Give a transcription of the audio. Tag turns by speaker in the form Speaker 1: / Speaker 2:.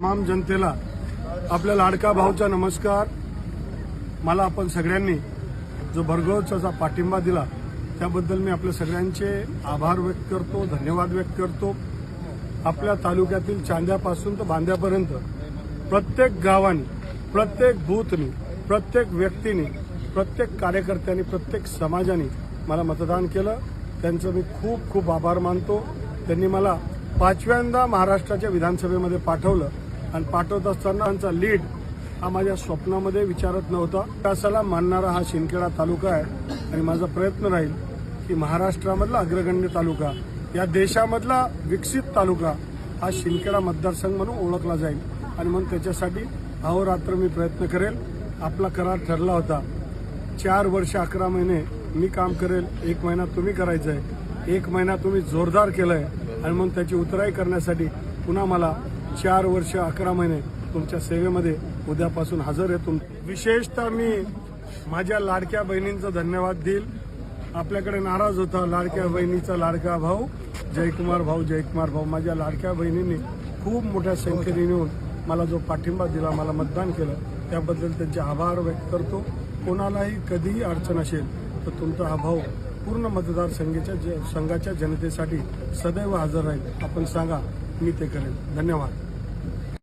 Speaker 1: तमाम जनतेला आपल्या लाडका भाऊचा नमस्कार. मला आपण सगळ्यांनी जो भरघोस पाठिंबा दिला त्याबद्दल मी आपल्या सगळ्यांचे आभार व्यक्त करतो धन्यवाद व्यक्त करतो. आपल्या तालुक्यातील चांद्यापासून तर बांद्यापर्यंत प्रत्येक गावाने प्रत्येक बूथनी प्रत्येक व्यक्तीने प्रत्येक कार्यकर्त्यांनी प्रत्येक समाजाने मला मतदान केलं. त्यांचं मी खूप खूप आभार मानतो. त्यांनी मला पाचव्यांदा महाराष्ट्राच्या विधानसभेमध्ये पाठवलं. आणि पाठवत असताना त्यांचा लीड हा माझ्या स्वप्नामध्ये विचारत नव्हता. विकासाला मानणारा हा शिंदखेडा तालुका आहे आणि माझा प्रयत्न राहील की महाराष्ट्रामधला अग्रगण्य तालुका या देशामधला विकसित तालुका हा शिंदखेडा मतदारसंघ म्हणून ओळखला जाईल. आणि म्हणून त्याच्यासाठी अहोरात्र मी प्रयत्न करेल. आपला करार ठरला होता. चार वर्ष अकरा महिने मी काम करेल. एक महिना तुम्ही करायचं आहे एक महिना तुम्ही जोरदार केलंय. आणि म्हणून त्याची उतराई करण्यासाठी पुन्हा मला चार वर्ष अकरा महिने तुमच्या सेवेमध्ये उद्यापासून हजर आहे तुम. विशेषतः मी माझ्या लाडक्या बहिणींचा धन्यवाद देईल. आपल्याकडे नाराज होता लाडक्या बहिणीचा लाडका भाऊ जयकुमार भाऊ जयकुमार भाऊ. माझ्या लाडक्या बहिणींनी खूप मोठ्या संख्येने येऊन मला जो पाठिंबा दिला मला मतदान केलं त्याबद्दल त्यांचे आभार व्यक्त करतो. कोणालाही कधीही अडचण असेल तर तुमचा हा भाऊ पूर्ण मतदारसंघाच्या ज- संघाच्या जनतेसाठी सदैव हजर राहील. आपण सांगा मी ते करेन. धन्यवाद.